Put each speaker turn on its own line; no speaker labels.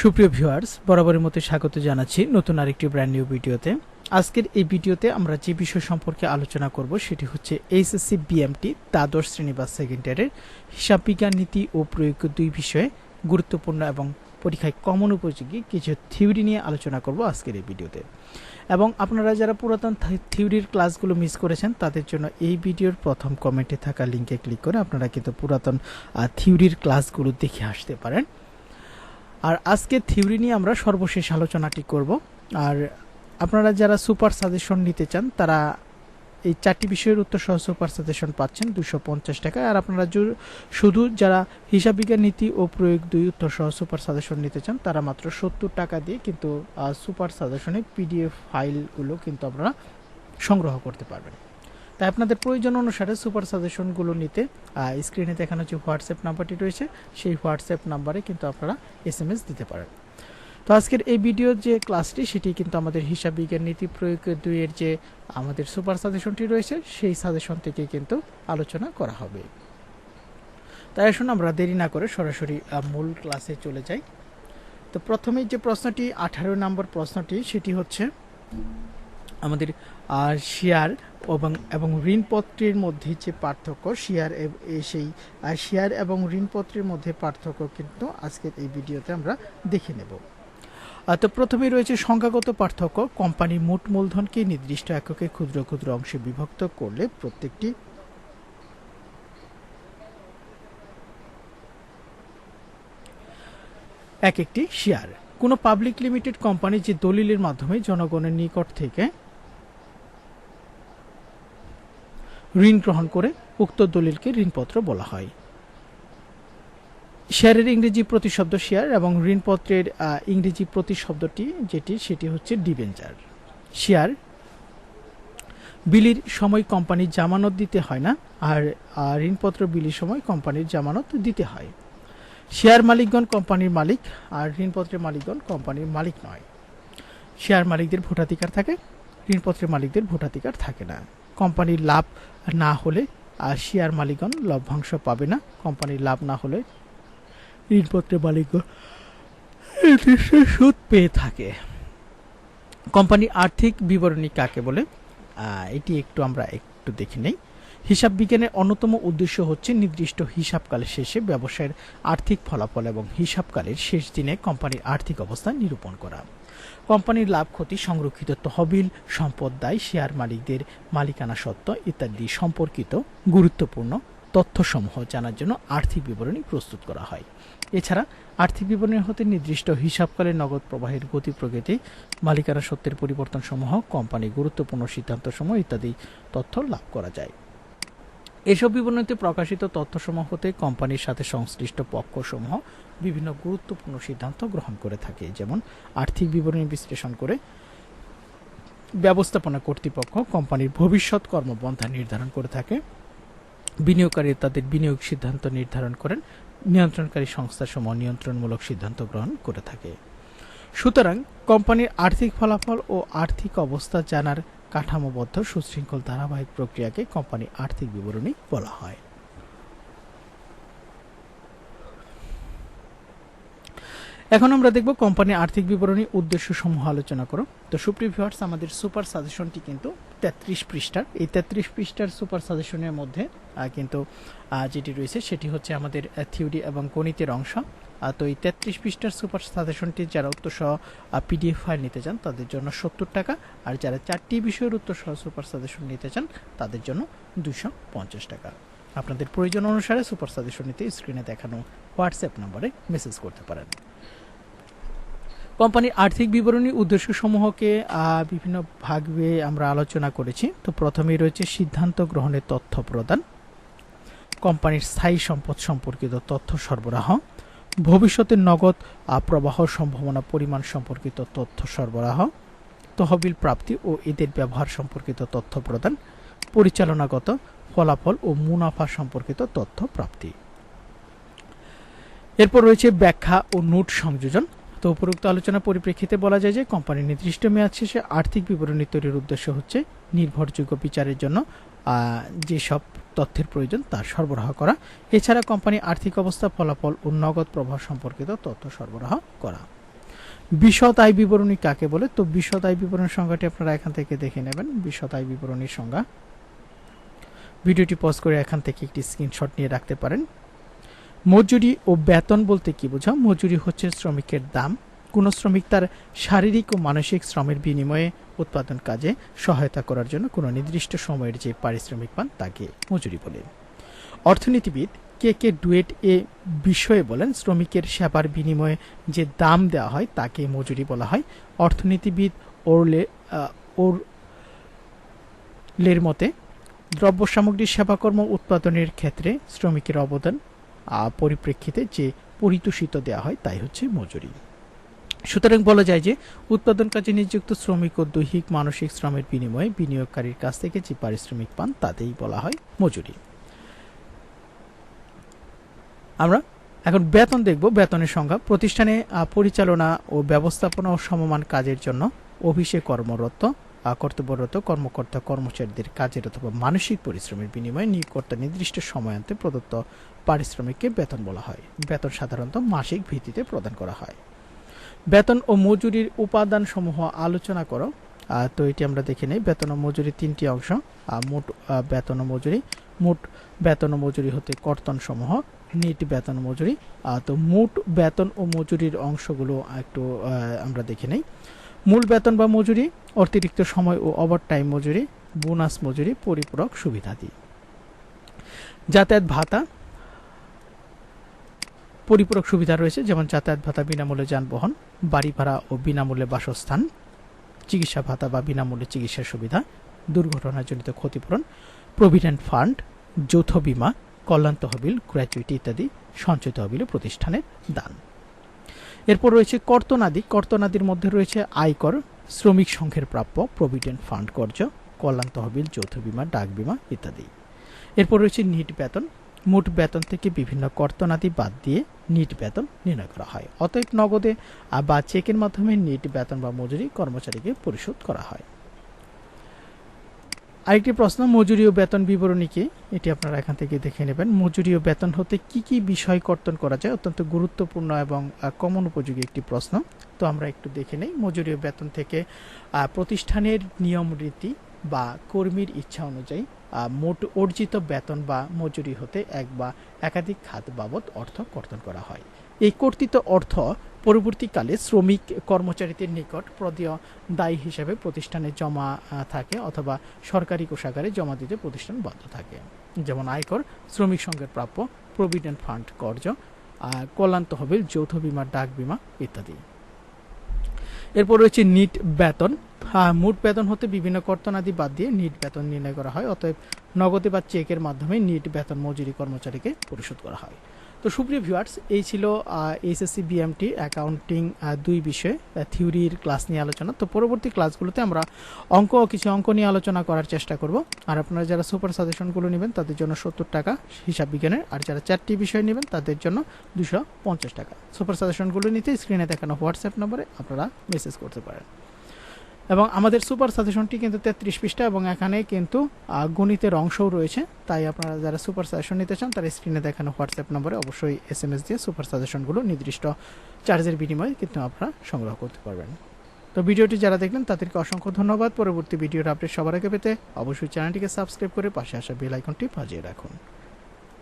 সুপ্রিয় ভিউয়ার্স, বরাবরের মতো স্বাগত জানাচ্ছি নতুন আরেকটি ব্র্যান্ড নিউ ভিডিওতে। আজকের এই ভিডিওতে আমরা যে বিষয় সম্পর্কে আলোচনা করব সেটি হচ্ছে এইচএসসি বিএমটি দ্বাদশ শ্রেণি বা সেকেন্ড ইয়ারের হিসাব বিজ্ঞান নীতি ও প্রয়োগ দুই বিষয়ে গুরুত্বপূর্ণ এবং পরীক্ষায় কমন উপযোগী কিছু থিওরি নিয়ে আলোচনা করব আজকের এই ভিডিওতে। এবং আপনারা যারা পুরাতন থিওরির ক্লাসগুলো মিস করেছেন, তাদের জন্য এই ভিডিওর প্রথম কমেন্টে থাকা লিঙ্কে ক্লিক করে আপনারা কিন্তু পুরাতন থিওরির ক্লাসগুলো দেখে আসতে পারেন। আর আজকে থিওরি নিয়ে আমরা সর্বশেষ আলোচনাটি করব। আর আপনারা যারা সুপার সাজেশন নিতে চান, তারা এই চারটি বিষয়ের উত্তর সহ সুপার সাজেশন পাচ্ছেন, দুশো পঞ্চাশ টাকায়। আর আপনারা শুধু যারা হিসাব বিজ্ঞান নীতি ও প্রয়োগ দুই উত্তর সহ সুপার সাজেশন নিতে চান, তারা মাত্র সত্তর টাকা দিয়ে কিন্তু সুপার সাজেশনে পিডিএফ ফাইলগুলো কিন্তু আপনারা সংগ্রহ করতে পারবেন। তাই আপনাদের প্রয়োজন অনুসারে সুপার সাজেশনগুলো নিতে স্ক্রিনে দেখানো যে হোয়াটসঅ্যাপ নাম্বারটি রয়েছে, সেই হোয়াটসঅ্যাপ নাম্বারে কিন্তু আপনারা এস দিতে পারেন। তো আজকের এই ভিডিওর যে ক্লাসটি, সেটি কিন্তু আমাদের হিসাব বিজ্ঞান নীতি প্রয়োগ দুইয়ের যে আমাদের সুপার সাজেশনটি রয়েছে, সেই সাজেশন থেকে কিন্তু আলোচনা করা হবে। তাই আসুন আমরা দেরি না করে সরাসরি মূল ক্লাসে চলে যাই। তো প্রথমেই যে প্রশ্নটি, আঠারো নম্বর প্রশ্নটি, সেটি হচ্ছে আমাদের শেয়ার এবং এবং ঋণপত্রের মধ্যে যে পার্থক্য, শেয়ার সেই শেয়ার এবং ঋণপত্রের মধ্যে পার্থক্য কিন্তু আজকের এই ভিডিওতে আমরা দেখে নেব। তো প্রথমেই রয়েছে সংখ্যাগত পার্থক্য। কোম্পানির মোট মূলধনকে নির্দিষ্ট এককে ক্ষুদ্র ক্ষুদ্র অংশে বিভক্ত করলে প্রত্যেকটি এক একটি শেয়ার। কোনো পাবলিক লিমিটেড কোম্পানি যে দলিলের মাধ্যমে জনগণের নিকট থেকে ঋণ গ্রহণ করে উক্ত দলিলকে ঋণপত্র বলা হয়। শেয়ারের ইংরেজি প্রতিশব্দ শেয়ার এবং ঋণপত্রের ইংরেজি প্রতিশব্দটি যেটি, সেটি হচ্ছে ডিবেঞ্জার শেয়ার বিলির সময় কোম্পানির জামানত দিতে হয় না, আর ঋণপত্র বিলির সময় কোম্পানির জামানত দিতে হয়। শেয়ার মালিকগণ কোম্পানির মালিক, আর ঋণপত্রের মালিকগণ কোম্পানির মালিক নয়। শেয়ার মালিকদের ভোটাধিকার থাকে, ঋণপত্রের মালিকদের ভোটাধিকার থাকে না। কোম্পানির লাভ না হলে আর শেয়ার মালিকগণ লভ্যাংশ পাবে না। কোম্পানির লাভ না হলে ঋণপত্রের মালিকগণ সুদ পেয়ে থাকে। কোম্পানি আর্থিক বিবরণী কাকে বলে? এটি একটু আমরা একটু দেখে নেই। হিসাব বিজ্ঞানের অন্যতম উদ্দেশ্য হচ্ছে নির্দিষ্ট হিসাবকালের শেষে ব্যবসায়ের আর্থিক ফলাফল এবং হিসাবকালের শেষ দিনে কোম্পানির আর্থিক অবস্থা নিরূপণ করা। কোম্পানির লাভ, ক্ষতি, সংরক্ষিত তহবিল, সম্পদ, দায়, শেয়ার মালিকদের মালিকানা সত্ত্ব ইত্যাদি সম্পর্কিত গুরুত্বপূর্ণ তথ্যসমূহ জানার জন্য আর্থিক বিবরণী প্রস্তুত করা হয়। এছাড়া আর্থিক বিবরণী হতে নির্দিষ্ট হিসাবকালে নগদ প্রবাহের গতি প্রকৃতি, মালিকানা সত্যের পরিবর্তন সমূহ কোম্পানির গুরুত্বপূর্ণ সিদ্ধান্তসমূহ ইত্যাদি তথ্য লাভ করা যায়। এসব বিবরণীতে প্রকাশিত তথ্যসমূহ হতে কোম্পানির সাথে সংশ্লিষ্ট পক্ষসমূহ বিভিন্ন গুরুত্বপূর্ণ সিদ্ধান্ত গ্রহণ করে থাকে, যেমন আর্থিক বিবরণী বিশ্লেষণ করে ব্যবস্থাপনা কর্তৃপক্ষ কোম্পানির ভবিষ্যৎ কর্মপন্থা নির্ধারণ করে থাকে, বিনিয়োগকারী তাদের বিনিয়োগ সিদ্ধান্ত নির্ধারণ করেন, নিয়ন্ত্রণকারী সংস্থাসমূহ নিয়ন্ত্রণমূলক সিদ্ধান্ত গ্রহণ করে থাকে। সুতরাং কোম্পানির আর্থিক ফলাফল ও আর্থিক অবস্থা জানার কাঠামোবদ্ধ, সুশৃঙ্খল ধারাবাহিক প্রক্রিয়াকে কোম্পানি আর্থিক বিবরণী বলা হয়। এখন আমরা দেখব কোম্পানির আর্থিক বিবরণী উদ্দেশ্য সমূহ আলোচনা করো। তো সুপ্রিয় ভিউয়ার্স, আমাদের সুপার সাজেশনটি কিন্তু তেত্রিশ পৃষ্ঠার। এই তেত্রিশ পৃষ্ঠার সুপার সাজেশনের মধ্যে কিন্তু যেটি রয়েছে সেটি হচ্ছে আমাদের থিওরি এবং গণিতের অংশ। তো এই তেত্রিশ পৃষ্ঠার সুপার সাজেশনটি যারা উত্তর সহ পিডিএফ ফাইল নিতে চান, তাদের জন্য সত্তর টাকা। আর যারা চারটি বিষয়ের উত্তর সহ সুপার সাজেশন নিতে চান, তাদের জন্য দুশো পঞ্চাশ টাকা। আপনাদের প্রয়োজন অনুসারে সুপার সাজেশন নিতে স্ক্রিনে দেখানো হোয়াটসঅ্যাপ নম্বরে মেসেজ করতে পারেন। কোম্পানির আর্থিক বিবরণী উদ্দেশ্যসমূহকে বিভিন্ন ভাগে আমরা আলোচনা করেছি। তো প্রথমেই রয়েছে সিদ্ধান্ত গ্রহণের তথ্য প্রদান, কোম্পানির স্থায়ী সম্পদ সম্পর্কিত তথ্য সরবরাহ ভবিষ্যতের নগদ প্রবাহ সম্ভাবনা পরিমাণ সম্পর্কিত তথ্য সরবরাহ, তহবিল প্রাপ্তি ও এদের ব্যবহার সম্পর্কিত তথ্য প্রদান, পরিচালনাগত ফলাফল ও মুনাফা সম্পর্কিত তথ্য প্রাপ্তি। এরপর রয়েছে ব্যাখ্যা ও নোট সংযোজন। তো উপরোক্ত আলোচনার পরিপ্রেক্ষিতে বলা যায় যে কোম্পানির নির্দিষ্ট মেয়াদ শেষে আর্থিক বিবরণী তৈরির উদ্দেশ্য হচ্ছে নির্ভরযোগ্য বিচারের জন্য যেসব তথ্যের প্রয়োজন তার সরবরাহ করা। এছাড়া কোম্পানি আর্থিক অবস্থা, ফলাফল ও নগদ প্রভাব সম্পর্কিত তথ্য সরবরাহ করা। বিশদ আয় বিবরণী কাকে বলে? তো বিশদ আয় বিবরণীর সংজ্ঞাটি আপনারা এখান থেকে দেখে নেবেন। বিশদ আয় বিবরণীর সংজ্ঞা। ভিডিওটি পজ করে এখান থেকে একটি স্ক্রিনশট নিয়ে রাখতে পারেন। মজুরি ও বেতন বলতে কি বোঝা মজুরি হচ্ছে শ্রমিকের দাম। কোনো শ্রমিক তার শারীরিক ও মানসিক শ্রমের বিনিময়ে উৎপাদন কাজে সহায়তা করার জন্য কোনো নির্দিষ্ট সময়ের যে পারিশ্রমিক পান তাকে মজুরি বলে। অর্থনীতিবিদ কে কে ডুয়েট এ বিষয়ে বলেন শ্রমিকের সেবার বিনিময়ে যে দাম দেওয়া হয় তাকে মজুরি বলা হয়। অর্থনীতিবিদ ওরলে আহ, ওরলের মতে দ্রব্য সামগ্রীর সেবাকর্ম উৎপাদনের ক্ষেত্রে শ্রমিকের অবদান পরিপ্রেক্ষিতে যে পরিতোষিত দেওয়া হয় তাই হচ্ছে মজুরি। সুতরাং বলা যায় যে উৎপাদন কাজে নিযুক্ত শ্রমিক ও দৈহিক মানসিক শ্রমের বিনিময়ে বিনিয়োগকারীর কাছ থেকে যে পারিশ্রমিক পান তাতেই বলা হয় মজুরি। আমরা এখন বেতন দেখব, বেতনের সংখ্যা। প্রতিষ্ঠানে পরিচালনা ও ব্যবস্থাপনা ও সমমান কাজের জন্য অফিসে কর্মরত কর্তব্যরত কর্মকর্তা কর্মচারীদের কাজের অথবা মানসিক পরিশ্রমের বিনিময়ে নিয়োগকর্তা নির্দিষ্ট সময়ান্তে প্রদত্ত পারিশ্রমিককে বেতন বলা হয়। বেতন সাধারণত মাসিক ভিত্তিতে প্রদান করা হয়। বেতন ও মজুরির উপাদান সমূহ আলোচনা করো। তো এটি আমরা দেখে নেই। বেতন ও মজুরি তিনটি অংশ। মোট বেতন ও মজুরি। মোট বেতন ও মজুরি হতে কর্তন সমূহ নিট বেতন মজুরি। তো মোট বেতন ও মজুরির অংশগুলো একটু আমরা দেখে নেই। মূল বেতন বা মজুরি, অতিরিক্ত সময় ও ওভার টাইম মজুরি, বোনাস মজুরি, পরিপূরক সুবিধাদি। যাতায়াত ভাতা পরিপূরক সুবিধা রয়েছে, যেমন যাতায়াত ভাতা বিনামূল্যে যানবাহন, বাড়ি ভাড়া ও বিনামূল্যে বাসস্থান, চিকিৎসা ভাতা বা বিনামূল্যে চিকিৎসার সুবিধা, দুর্ঘটনাজনিত ক্ষতিপূরণ, প্রভিডেন্ট ফান্ড, যৌথ বিমা, কল্যাণ তহবিল, গ্র্যাচুইটি ইত্যাদি সঞ্চয় তহবিল প্রতিষ্ঠানের দান। এরপর রয়েছে কর্তনাদি। কর্তনাদির মধ্যে রয়েছে আয়কর, শ্রমিক সংঘের প্রাপ্য, প্রভিডেন্ট ফান্ড কর্য কল্যাণ তহবিল, যৌথ বিমা, ডাক বীমা ইত্যাদি। এরপর রয়েছে নিট বেতন। মোট বেতন থেকে বিভিন্ন কর্তনাদি বাদ দিয়ে নিট বেতন নির্ণয় করা হয়। অতএব নগদে বা চেকের মাধ্যমে নিট বেতন বা মজুরি কর্মচারীকে পরিশোধ করা হয়। আরেকটি প্রশ্ন, মজুরি ও বেতন বিবরণী কি? এটি আপনারা এখান থেকে দেখে নেবেন। মজুরি ও বেতন হতে কি কি বিষয় কর্তন করা যায়? অত্যন্ত গুরুত্বপূর্ণ এবং কমন উপযোগী একটি প্রশ্ন। তো আমরা একটু দেখে নেই, মজুরি ও বেতন থেকে প্রতিষ্ঠানের নিয়ম রীতি বা কর্মীর ইচ্ছা অনুযায়ী মোট অর্জিত বেতন বা মজুরি হতে এক বা একাধিক খাত বাবদ অর্থ কর্তন করা হয়। এই কর্তৃত অর্থ পরবর্তীকালে শ্রমিক কর্মচারীদের নিকট প্রদেয় দায়ী হিসেবে প্রতিষ্ঠানে জমা থাকে অথবা সরকারি কোষাগারে জমা দিতে প্রতিষ্ঠান বাধ্য থাকে। যেমন আয়কর, শ্রমিক সংঘের প্রাপ্য প্রভিডেন্ট ফান্ড কর্য কল্যাণ তহবিল, যৌথ বিমা, ডাক বীমা ইত্যাদি। এরপর রয়েছে নিট বেতন। মোট বেতন হতে বিভিন্ন কর্তন আদি বাদ দিয়ে নিট বেতন নির্ণয় করা হয়, অতএব নগদে বা চেকের মাধ্যমে নিট বেতন মজুরি কর্মচারীকে পরিশোধ করা হয়। তো সুপ্রিয় ভিউয়ার্স এই ছিল এইচএসসি বিএমটি অ্যাকাউন্টিং দুই বিষয়ে থিওরির ক্লাস নিয়ে আলোচনা। তো পরবর্তী ক্লাসগুলোতে আমরা অঙ্ক কিছু অঙ্ক নিয়ে আলোচনা করার চেষ্টা করব। আর আপনারা যারা সুপার সাজেশনগুলো নেবেন, তাদের জন্য সত্তর টাকা হিসাব বিজ্ঞানের, আর যারা চারটি বিষয় নেবেন, তাদের জন্য দুশো পঞ্চাশ টাকা। সুপার সাজেশনগুলো নিতে স্ক্রিনে দেখানো হোয়াটসঅ্যাপ নম্বরে আপনারা মেসেজ করতে পারেন। এবং আমাদের সুপার সাজেশনটি কিন্তু তেত্রিশ পৃষ্ঠা এবং এখানে কিন্তু গণিতের অংশও রয়েছে। তাই আপনারা যারা সুপার সাজেশন নিতে চান, তারা স্ক্রিনে দেখানো হোয়াটসঅ্যাপ নম্বরে অবশ্যই এস এম এস দিয়ে সুপার সাজেশনগুলো, নির্দিষ্ট চার্জের বিনিময়ে কিন্তু আপনারা সংগ্রহ করতে পারবেন। তো ভিডিওটি যারা দেখলেন, তাদেরকে অসংখ্য ধন্যবাদ। পরবর্তী ভিডিওর আপডেট সবার আগে পেতে অবশ্যই চ্যানেলটিকে সাবস্ক্রাইব করে পাশে আসা বেল আইকনটি বাজিয়ে রাখুন।